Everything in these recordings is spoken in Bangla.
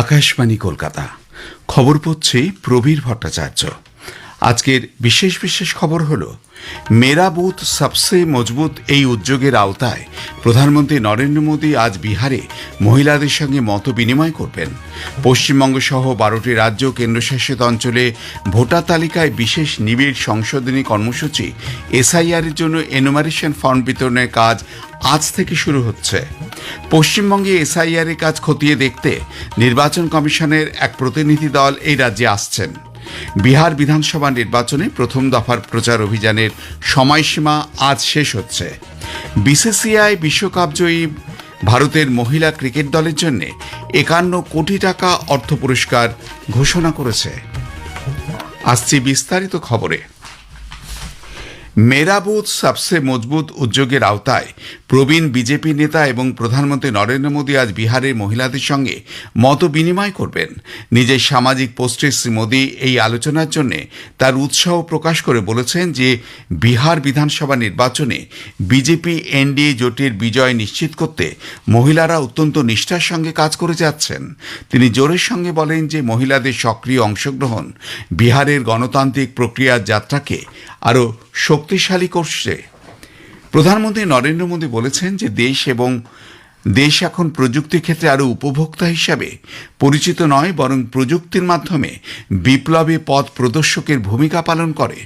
আকাশবাণী কলকাতা। খবর পড়ছে প্রবীর ভট্টাচার্য। আজকের বিশেষ বিশেষ খবর হল, মেরা বুথ সবসে মজবুত এই উদ্যোগের আওতায় প্রধানমন্ত্রী নরেন্দ্র মোদী আজ বিহারে মহিলাদের সঙ্গে মত বিনিময় করবেন। পশ্চিমবঙ্গ সহ বারোটি রাজ্য কেন্দ্রশাসিত অঞ্চলে ভোটার তালিকায় বিশেষ নিবিড় সংশোধনী কর্মসূচি এসআইআরের জন্য এনুমারেশন ফর্ম বিতরণের কাজ আজ থেকে শুরু হচ্ছে। পশ্চিমবঙ্গে এসআইআর এর কাজ খতিয়ে দেখতে নির্বাচন কমিশনের এক প্রতিনিধি দল এই রাজ্যে আসছেন। বিহার বিধানসভা নির্বাচনে প্রথম দফার প্রচার অভিযানের সময়সীমা আজ শেষ হচ্ছে। বিসিসিআই বিশ্বকাপ জয়ী ভারতের মহিলা ক্রিকেট দলের জন্য একান্ন কোটি টাকা অর্থ পুরস্কার ঘোষণা করেছে। আসছি বিস্তারিত খবরে। মেরা বুথ সবসে মজবুত উদ্যোগের আওতায় প্রবীণ বিজেপি নেতা এবং প্রধানমন্ত্রী নরেন্দ্র মোদী আজ বিহারের মহিলাদের সঙ্গে মত বিনিময় করবেন। নিজের সামাজিক পোস্টে শ্রী মোদী এই আলোচনার জন্য তার উৎসাহ প্রকাশ করে বলেছেন যে, বিহার বিধানসভা নির্বাচনে বিজেপি এনডিএ জোটের বিজয় নিশ্চিত করতে মহিলারা অত্যন্ত নিষ্ঠার সঙ্গে কাজ করে যাচ্ছেন। তিনি জোরের সঙ্গে বলেন যে, মহিলাদের সক্রিয় অংশগ্রহণ বিহারের গণতান্ত্রিক প্রক্রিয়ার যাত্রাকে আরও শক্তিশালী করছে। প্রধানমন্ত্রী নরেন্দ্র মোদী বলেছেন যে দেশ এবং দেশ এখন প্রযুক্তির ক্ষেত্রে আরও উপভোক্তা হিসাবে পরিচিত নয়, বরং প্রযুক্তির মাধ্যমে বিপ্লবী পথ প্রদর্শকের ভূমিকা পালন করে।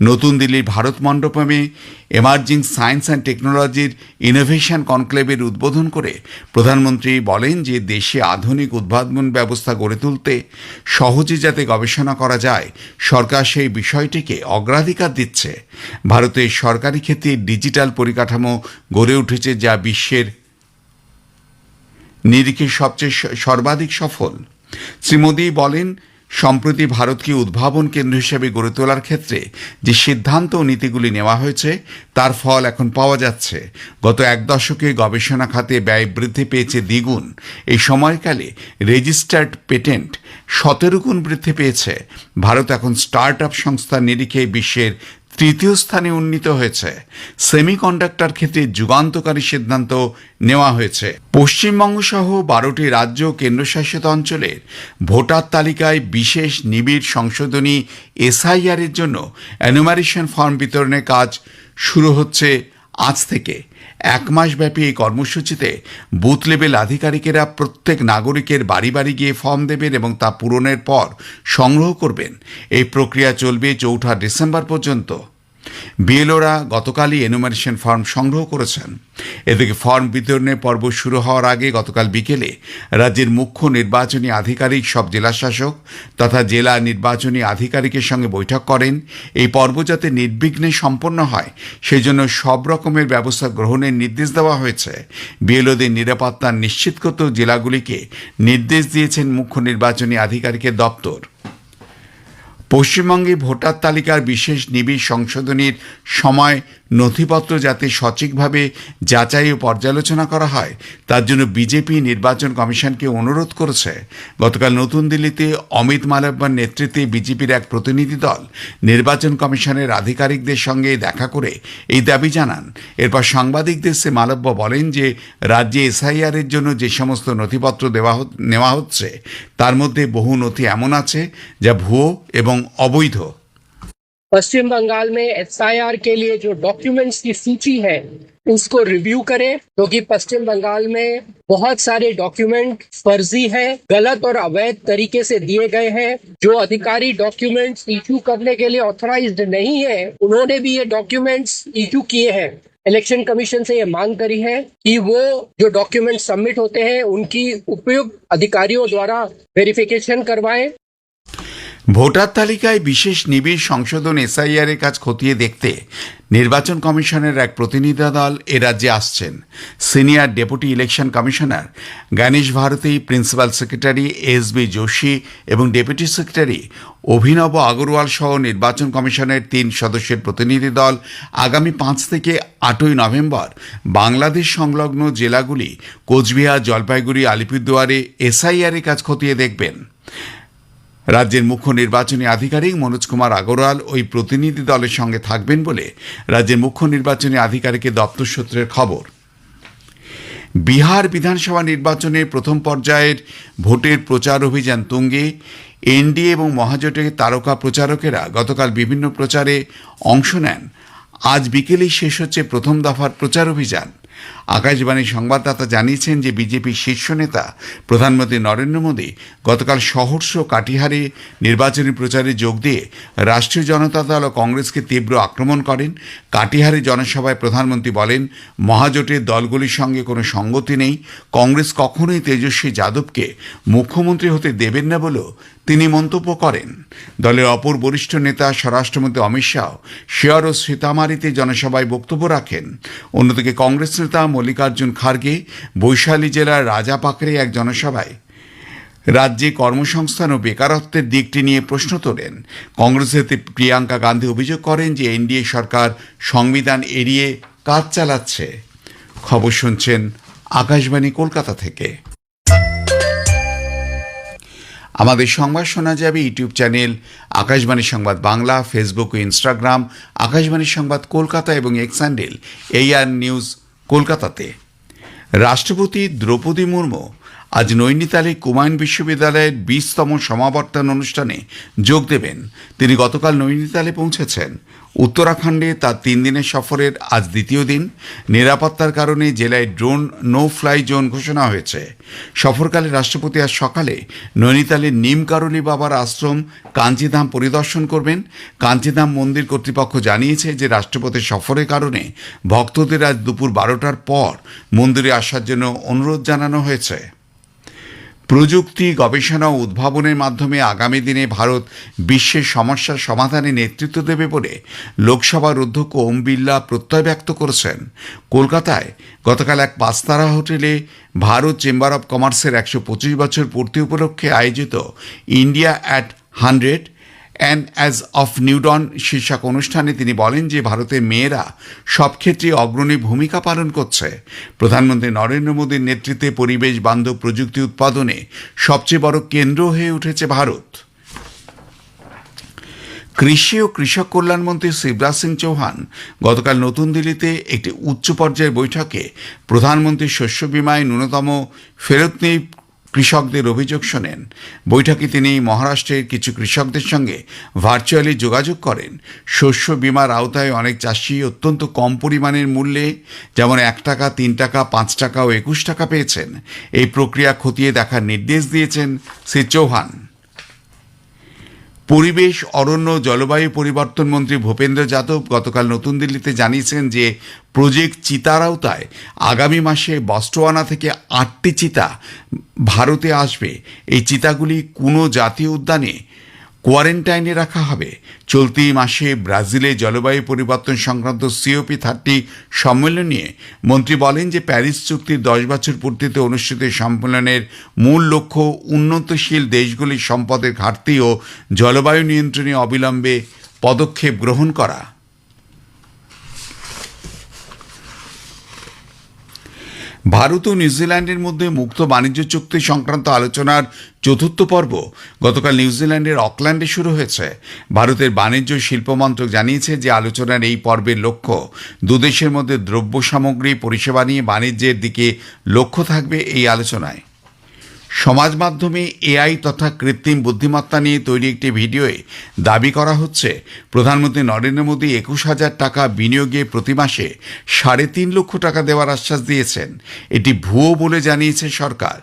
নতুন দিল্লির ভারত মণ্ডপমে এমার্জিং সায়েন্স অ্যান্ড টেকনোলজির ইনোভেশন কনক্লেভের উদ্বোধন করে প্রধানমন্ত্রী বলেন যে দেশে আধুনিক উদ্ভাবন ব্যবস্থা গড়ে তুলতে সহজে যাতে গবেষণা করা যায়, সরকার সেই বিষয়টিকে অগ্রাধিকার দিচ্ছে। ভারতের সরকারি ক্ষেত্রে ডিজিটাল পরিকাঠামো গড়ে উঠেছে যা বিশ্বের নিরিখে সবচেয়ে সর্বাধিক সফল। শ্রী মোদী বলেন সম্প্রতি ভারতকে উদ্ভাবন কেন্দ্র হিসেবে গড়ে তোলার ক্ষেত্রে যে সিদ্ধান্ত ও নীতিগুলি নেওয়া হয়েছে, তার ফল এখন পাওয়া যাচ্ছে। গত এক দশকে গবেষণা খাতে ব্যয় বৃদ্ধি পেয়েছে দ্বিগুণ। এই সময়কালে রেজিস্টার্ড পেটেন্ট সতেরো গুণ বৃদ্ধি পেয়েছে। ভারত এখন স্টার্ট আপ সংস্থার নিরিখে বিশ্বের তৃতীয় স্থানে উন্নীত হয়েছে। সেমিকন্ডাক্টর ক্ষেত্রে যুগান্তকারী সিদ্ধান্ত নেওয়া হয়েছে। পশ্চিমবঙ্গ সহ বারোটি রাজ্য কেন্দ্রশাসিত অঞ্চলের ভোটার তালিকায় বিশেষ নিবিড় সংশোধনী এসআইআর এর জন্য অ্যানুমারেশন ফর্ম বিতরণের কাজ শুরু হচ্ছে আজ থেকে। এক মাস ব্যাপী এই কর্মসূচিতে বুথ লেভেল আধিকারিকেরা প্রত্যেক নাগরিকের বাড়ি বাড়ি গিয়ে ফর্ম দেবেন এবং তা পূরণের পর সংগ্রহ করবেন। এই প্রক্রিয়া চলবে চৌঠা ডিসেম্বর পর্যন্ত। বিএলওরা গতকালই এনুমারেশন ফর্ম সংগ্রহ করেছেন। এদিকে ফর্ম বিতরণের পর্ব শুরু হওয়ার আগে গতকাল বিকেলে রাজ্যের মুখ্য নির্বাচনী আধিকারিক সব জেলাশাসক তথা জেলা নির্বাচনী আধিকারিকের সঙ্গে বৈঠক করেন। এই পর্ব যাতে নির্বিঘ্নে সম্পন্ন হয়, সেজন্য সব রকমের ব্যবস্থা গ্রহণের নির্দেশ দেওয়া হয়েছে। বিএলওদের নিরাপত্তা নিশ্চিত করতেও জেলাগুলিকে নির্দেশ দিয়েছেন মুখ্য নির্বাচনী আধিকারিকের দপ্তর। পশ্চিমবঙ্গে ভোটার তালিকার বিশেষ নিবিড় সংশোধনীর সময় নথিপত্র যাতে সঠিকভাবে যাচাই ও পর্যালোচনা করা হয়, তার জন্য বিজেপি নির্বাচন কমিশনকে অনুরোধ করেছে। গতকাল নতুন দিল্লিতে অমিত মালব্যার নেতৃত্বে বিজেপির এক প্রতিনিধি দল নির্বাচন কমিশনের আধিকারিকদের সঙ্গে দেখা করে এই দাবি জানান। এরপর সাংবাদিকদের সে মালব্য বলেন যে, রাজ্যে এসআইআর এর জন্য যে সমস্ত নথিপত্র দেওয়া নেওয়া হচ্ছে, তার মধ্যে বহু নথি এমন আছে যা ভুয়ো এবং অবৈধ पश्चिम बंगाल में एसआईआर के लिए जो डॉक्यूमेंट्स की सूची है उसको रिव्यू करें क्योंकि पश्चिम बंगाल में बहुत सारे डॉक्यूमेंट फर्जी हैं गलत और अवैध तरीके से दिए गए हैं जो अधिकारी डॉक्यूमेंट्स इशू करने के लिए ऑथराइज्ड नहीं है उन्होंने भी ये डॉक्यूमेंट्स इशू किए हैं इलेक्शन कमीशन से ये मांग करी है कि वो जो डॉक्यूमेंट सबमिट होते हैं उनकी उपयुक्त अधिकारियों द्वारा वेरिफिकेशन करवाएं ভোটার তালিকায় বিশেষ নিবিড় সংশোধন এসআইআর এর কাজ খতিয়ে দেখতে নির্বাচন কমিশনের এক প্রতিনিধি দল এ রাজ্যে আসছেন। Senior deputy election commissioner Ganesh Bharati, principal secretary S B Joshi এবং ডেপুটি সেক্রেটারি অভিনব আগরওয়াল সহ নির্বাচন কমিশনের তিন সদস্যের প্রতিনিধি দল আগামী পাঁচ থেকে আটই নভেম্বর বাংলাদেশ সংলগ্ন জেলাগুলি কোচবিহার, জলপাইগুড়ি, আলিপুরদুয়ারে এসআইআর এর কাজ খতিয়ে দেখবেন। রাজ্যের মুখ্য নির্বাচনী আধিকারিক মনোজ কুমার আগরওয়াল ওই প্রতিনিধি দলের সঙ্গে থাকবেন বলে রাজ্যের মুখ্য নির্বাচনী আধিকারিকের দপ্তর সূত্রের খবর। বিহার বিধানসভা নির্বাচনের প্রথম পর্যায়ের ভোটের প্রচার অভিযান তুঙ্গে। এনডিএ এবং মহাজোটের তারকা প্রচারকেরা গতকাল বিভিন্ন প্রচারে অংশ নেন। আজ বিকেলেই শেষ হচ্ছে প্রথম দফার প্রচার অভিযান। আকাশবাণীর সংবাদদাতা জানিয়েছেন যে বিজেপির শীর্ষ নেতা প্রধানমন্ত্রী নরেন্দ্র মোদী গতকাল সহর্ষ কাটিহারে নির্বাচনী প্রচারে যোগ দিয়ে রাষ্ট্রীয় জনতা দল ও কংগ্রেসকে তীব্র আক্রমণ করেন। কাটিহারে জনসভায় প্রধানমন্ত্রী বলেন, মহাজোটের দলগুলির সঙ্গে কোনো সঙ্গতি নেই। কংগ্রেস কখনোই তেজস্বী যাদবকে মুখ্যমন্ত্রী হতে দেবেন না বলেও তিনি মন্তব্য করেন। দলের অপর বরিষ্ঠ নেতা স্বরাষ্ট্রমন্ত্রী অমিত শাহ, শেয়ার ও সীতামারিতে জনসভায় বক্তব্য রাখেন। অন্যদিকে কংগ্রেস নেতা মল্লিকার্জুন খার্গে বৈশালী জেলার রাজাপাকড়ে এক জনসভায় রাজ্যে কর্মসংস্থান ও বেকারত্বের দিকটি নিয়ে প্রশ্ন তোলেন। কংগ্রেস কংগ্রেসের প্রিয়াঙ্কা গান্ধী অভিযোগ করেন যে এনডিএ সরকার সংবিধান এড়িয়ে কাজ চালাচ্ছে। খবর শুনছেন আকাশবাণী কলকাতা থেকে। আমাদের সংবাদ শোনা যাবে ইউটিউব চ্যানেল আকাশবাণী সংবাদ বাংলা, ফেসবুক ও ইনস্টাগ্রাম, আকাশবাণী সংবাদ কলকাতা এবং এক্স হ্যান্ডেল এইআর নিউজ কলকাতাতে। রাষ্ট্রপতি দ্রৌপদী মুর্মু আজ নৈনিতালে কুমায়ুন বিশ্ববিদ্যালয়ের বিশতম সমাবর্তন অনুষ্ঠানে যোগ দেবেন। তিনি গতকাল নৈনিতালে পৌঁছেছেন। উত্তরাখণ্ডে তার তিন দিনের সফরের আজ দ্বিতীয় দিন। নিরাপত্তার কারণে জেলায় ড্রোন নো ফ্লাই জোন ঘোষণা হয়েছে। সফরকালে রাষ্ট্রপতি আজ সকালে নৈনিতালের নিমকারলি বাবার আশ্রম কাঞ্চিধাম পরিদর্শন করবেন। কাঞ্চিধাম মন্দির কর্তৃপক্ষ জানিয়েছে যে রাষ্ট্রপতির সফরের কারণে ভক্তদের আজ দুপুর বারোটার পর মন্দিরে আসার জন্য অনুরোধ জানানো হয়েছে। প্রযুক্তি, গবেষণা ও উদ্ভাবনের মাধ্যমে আগামী দিনে ভারত বিশ্বের সমস্যার সমাধানে নেতৃত্ব দেবে বলে লোকসভার অধ্যক্ষ ওম বিল্লা প্রত্যয় ব্যক্ত করেছেন। কলকাতায় গতকাল এক পাঁচতারা হোটেলে ভারত চেম্বার অব কমার্সের একশো পঁচিশ বছর পূর্তি উপলক্ষে আয়োজিত India at hundred and as of নিউডন শীর্ষক অনুষ্ঠানে তিনি বলেন যে ভারতের মেয়েরা সব ক্ষেত্রে অগ্রণী ভূমিকা পালন করছে। প্রধানমন্ত্রী নরেন্দ্র মোদীর নেতৃত্বে পরিবেশ, বান্ধব প্রযুক্তি উৎপাদনে সবচেয়ে বড় কেন্দ্র হয়ে উঠেছে ভারত। কৃষি ও কৃষক কল্যাণমন্ত্রী শিবরাজ সিং চৌহান গতকাল নতুন দিল্লিতে একটি উচ্চ পর্যায়ের বৈঠকে প্রধানমন্ত্রীর শস্য বিমায় ন্যূনতম ফেরত নেই কৃষকদের অভিযোগ শোনেন। বৈঠকে তিনি মহারাষ্ট্রের কিছু কৃষকদের সঙ্গে ভার্চুয়ালি যোগাযোগ করেন। শস্য বিমার আওতায় অনেক চাষি অত্যন্ত কম পরিমাণের মূল্যে যেমন এক টাকা, তিন টাকা, পাঁচ টাকা ও একুশ টাকা পেয়েছেন। এই প্রক্রিয়া খতিয়ে দেখার নির্দেশ দিয়েছেন শ্রী চৌহান। পরিবেশ, অরণ্য, জলবায়ু পরিবর্তন মন্ত্রী ভূপেন্দ্র যাদব গতকাল নতুন দিল্লিতে জানিয়েছেন যে প্রজেক্ট চিতার আওতায় আগামী মাসে বস্টোয়ানা থেকে আটটি চিতা ভারতে আসবে। এই চিতাগুলি কোনো জাতীয় উদ্যানে কোয়ারেন্টাইনে রাখা হবে। চলতি মাসে ব্রাজিলে জলবায়ু পরিবর্তন সংক্রান্ত সিওপি থার্টি সম্মেলন নিয়ে মন্ত্রী বলেন যে প্যারিস চুক্তির দশ বছর পূর্তিতে অনুষ্ঠিত সম্মেলনের মূল লক্ষ্য উন্নতশীল দেশগুলির সম্পদের ঘাটতি ও জলবায়ু নিয়ন্ত্রণে অবিলম্বে পদক্ষেপ গ্রহণ করা। ভারত ও নিউজিল্যান্ডের মধ্যে মুক্ত বাণিজ্য চুক্তি সংক্রান্ত আলোচনার চতুর্থ পর্ব গতকাল নিউজিল্যান্ডের অকল্যান্ডে শুরু হয়েছে। ভারতের বাণিজ্য শিল্প মন্ত্রক জানিয়েছে যে আলোচনার এই পর্বের লক্ষ্য দুদেশের মধ্যে দ্রব্য সামগ্রী পরিষেবা নিয়ে বাণিজ্যের দিকে লক্ষ্য থাকবে এই আলোচনায়। সমাজ মাধ্যমে এআই তথা কৃত্রিম বুদ্ধিমত্তা নিয়ে তৈরি একটি ভিডিওয়ে দাবি করা হচ্ছে, প্রধানমন্ত্রী নরেন্দ্র মোদী একুশ হাজার টাকা বিনিয়োগে প্রতি মাসে সাড়ে তিন লক্ষ টাকা দেওয়ার আশ্বাস দিয়েছেন। এটি ভুয়ো বলে জানিয়েছে সরকার।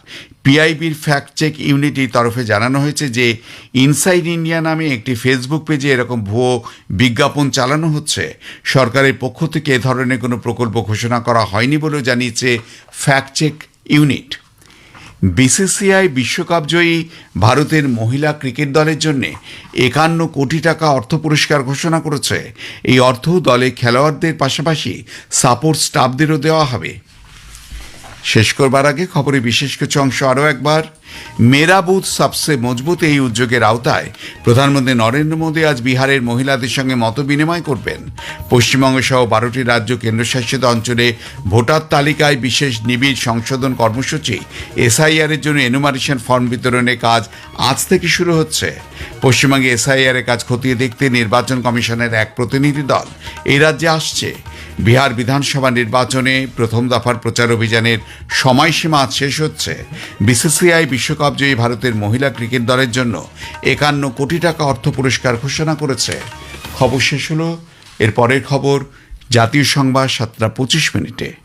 পিআইবির ফ্যাক্ট চেক ইউনিটির তরফে জানানো হয়েছে যে, ইনসাইড ইন্ডিয়া নামে একটি ফেসবুক পেজে এরকম ভুয়ো বিজ্ঞাপন চালানো হচ্ছে। সরকারের পক্ষ থেকে এ ধরনের কোনো প্রকল্প ঘোষণা করা হয়নি বলেও জানিয়েছে ফ্যাক্ট চেক ইউনিট। বিসিসিআই বিশ্বকাপ জয়ী ভারতের মহিলা ক্রিকেট দলের জন্য একান্ন কোটি টাকা অর্থ পুরস্কার ঘোষণা করেছে। এই অর্থ দলে খেলোয়াড়দের পাশাপাশি সাপোর্ট স্টাফদেরও দেওয়া হবে। শেষ করবার আগে খবরে বিশেষ কিছু অংশ আরও একবার। মেরা বুথ সবসে মজবুত এই উদ্যোগের আওতায় প্রধানমন্ত্রী নরেন্দ্র মোদী আজ বিহারের মহিলাদের সঙ্গে মত বিনিময় করবেন। পশ্চিমবঙ্গ সহ বারোটি রাজ্য কেন্দ্রশাসিত অঞ্চলে ভোটার তালিকায় বিশেষ নিবিড় সংশোধন কর্মসূচি, এসআইআর এর জন্য এনুমারেশন ফর্ম বিতরণের কাজ আজ থেকে শুরু হচ্ছে। পশ্চিমবঙ্গে এসআইআর এর কাজ খতিয়ে দেখতে নির্বাচন কমিশনের এক প্রতিনিধি দল এই রাজ্যে আসছে। বিহার বিধানসভা নির্বাচনে প্রথম দফার প্রচার অভিযানের সময়সীমা শেষ হচ্ছে। বিসিসিআই বিশ্বকাপ জয়ী ভারতের মহিলা ক্রিকেট দলের জন্য একান্ন কোটি টাকা অর্থ পুরস্কার ঘোষণা করেছে। খবর শেষ হল। এর পরের খবর, জাতীয় সংবাদ সাতটা পঁচিশ মিনিটে।